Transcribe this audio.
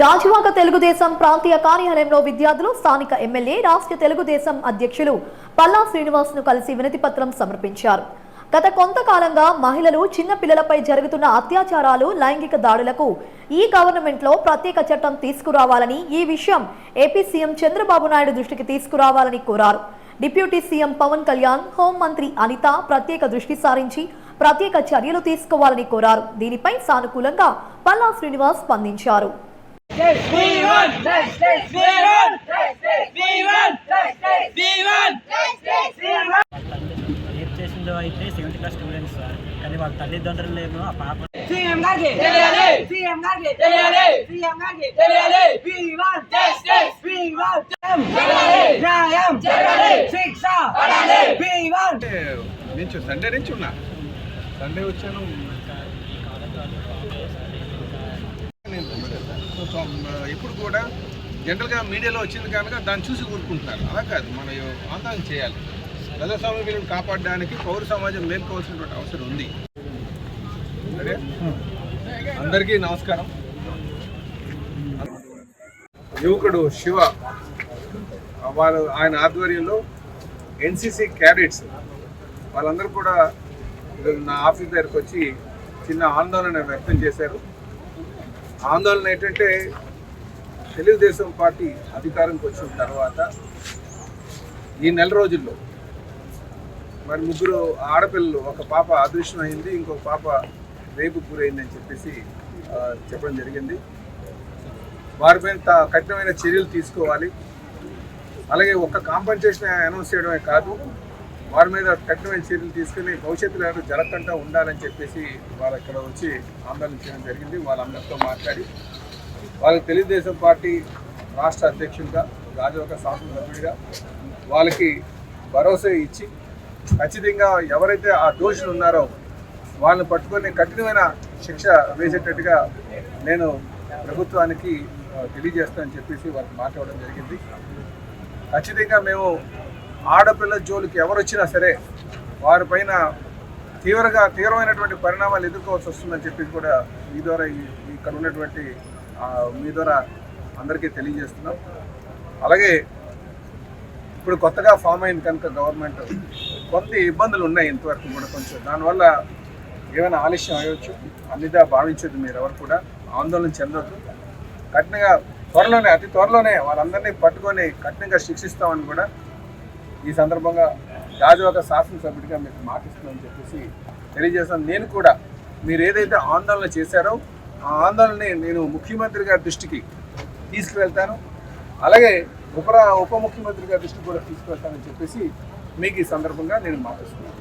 గాజువాక తెలుగుదేశం ప్రాంతీయ కార్యాలయంలో విద్యార్థులు స్థానిక ఎమ్మెల్యే రాష్ట్ర తెలుగుదేశం అధ్యక్షులు పల్లా శ్రీనివాస్ను కలిసి వినతిపత్రం సమర్పించారు. గత కొంతకాలంగా మహిళలు చిన్న పిల్లలపై జరుగుతున్న అత్యాచారాలు లైంగిక దాడులకు ఈ గవర్నమెంట్లో ప్రత్యేక చట్టం తీసుకురావాలని ఈ విషయం ఏపీ సీఎం చంద్రబాబు నాయుడు దృష్టికి తీసుకురావాలని కోరారు. డిప్యూటీ సీఎం పవన్ కళ్యాణ్ హోంమంత్రి అనిత ప్రత్యేక దృష్టి సారించి ప్రత్యేక చర్యలు తీసుకోవాలని కోరారు. దీనిపై సానుకూలంగా పల్లా శ్రీనివాస్ స్పందించారు. రేప్ చేసిందో అయితే సెవెంత్ క్లాస్ స్టూడెంట్స్ సార్ కానీ వాళ్ళ తల్లిదండ్రులేమో ఆ పాప సీఎం గారికి తెలియాలి. సీఎం గారికి తెలియాలి. సీఎం గారికి తెలియాలి. V1! Justice. V1! జరగాలి. న్యాయం జరగాలి. శిక్ష పడాలి. V1! నుంచి సండే నుంచి ఉన్నా సండే వచ్చాను నేను ఎప్పుడు ఇప్పుడు కూడా జనరల్గా మీడియాలో వచ్చింది కనుక దాన్ని చూసి ఊరుకుంటున్నారు. అలా కాదు మనం ఆందోళన చేయాలి. ప్రజాస్వామ్య విలువను కాపాడడానికి పౌర సమాజం మేల్కోవాల్సినటువంటి అవసరం ఉంది. సరే? అందరికీ నమస్కారం. యువకుడు శివ వాళ్ళు ఆయన ఆధ్వర్యంలో ఎన్సిసి క్యాడెట్స్ వాళ్ళందరూ కూడా నా ఆఫీస్ దగ్గరకు వచ్చి చిన్న ఆందోళన వ్యక్తం చేశారు. ఆందోళన ఏంటంటే తెలుగుదేశం పార్టీ అధికారంకి వచ్చిన తర్వాత ఈ నెల రోజుల్లో మరి ముగ్గురు ఆడపిల్లలు ఒక పాప అదృష్టం అయింది ఇంకొక పాప రేపు గురైందని చెప్పేసి చెప్పడం జరిగింది. వారిపైన మీద కఠినమైన చర్యలు తీసుకోవాలి. అలాగే ఒక్క కాంపన్సేషన్ అనౌన్స్ చేయడమే కాదు వారి మీద కఠినమైన చర్యలు తీసుకుని భవిష్యత్తులో ఎవరు జరగకుండా ఉండాలని చెప్పేసి వాళ్ళు ఇక్కడ వచ్చి ఆందోళన చేయడం జరిగింది. వాళ్ళందరితో మాట్లాడి వాళ్ళకి తెలుగుదేశం పార్టీ రాష్ట్ర అధ్యక్షుడిగా రాజవక శాసనసభ్యుడిగా వాళ్ళకి భరోసా ఇచ్చి ఖచ్చితంగా ఎవరైతే ఆ దోషులు ఉన్నారో వాళ్ళని పట్టుకొని కఠినమైన శిక్ష వేసేటట్టుగా నేను ప్రభుత్వానికి తెలియజేస్తానని చెప్పేసి వారికి మాట్లాడడం జరిగింది. ఖచ్చితంగా మేము ఆడపిల్ల జోలికి ఎవరు వచ్చినా సరే వారిపైన తీవ్రగా తీవ్రమైనటువంటి పరిణామాలు ఎదుర్కోవాల్సి వస్తుందని చెప్పి కూడా మీ ద్వారా ఈ- ఇక్కడ ఉన్నటువంటి మీ ద్వారా అందరికీ తెలియజేస్తున్నాం. అలాగే ఇప్పుడు కొత్తగా ఫామ్ అయింది కనుక గవర్నమెంట్ కొంత ఇబ్బందులు ఉన్నాయి ఇంతవరకు కూడా కొంచెం. దానివల్ల ఏమైనా ఆలస్యం అయ్యవచ్చు అన్నిదా భావించదు మీరు ఎవరు కూడా? ఆందోళన చెందొద్దు. కఠినంగా త్వరలోనే అతి త్వరలోనే వాళ్ళందరినీ పట్టుకొని కఠినంగా శిక్షిస్తామని కూడా ఈ సందర్భంగా రాజువాక శాసనసభ్యుడిగా మీకు మాటిస్తున్నామని చెప్పేసి తెలియజేస్తాను. నేను కూడా మీరు ఏదైతే ఆందోళన చేశారో ఆ ఆందోళనని నేను ముఖ్యమంత్రి గారి దృష్టికి తీసుకువెళ్తాను. అలాగే ఉప ఉప ముఖ్యమంత్రి గారి దృష్టికి కూడా తీసుకువెళ్తానని చెప్పేసి మీకు ఈ సందర్భంగా నేను మాటిస్తున్నాను.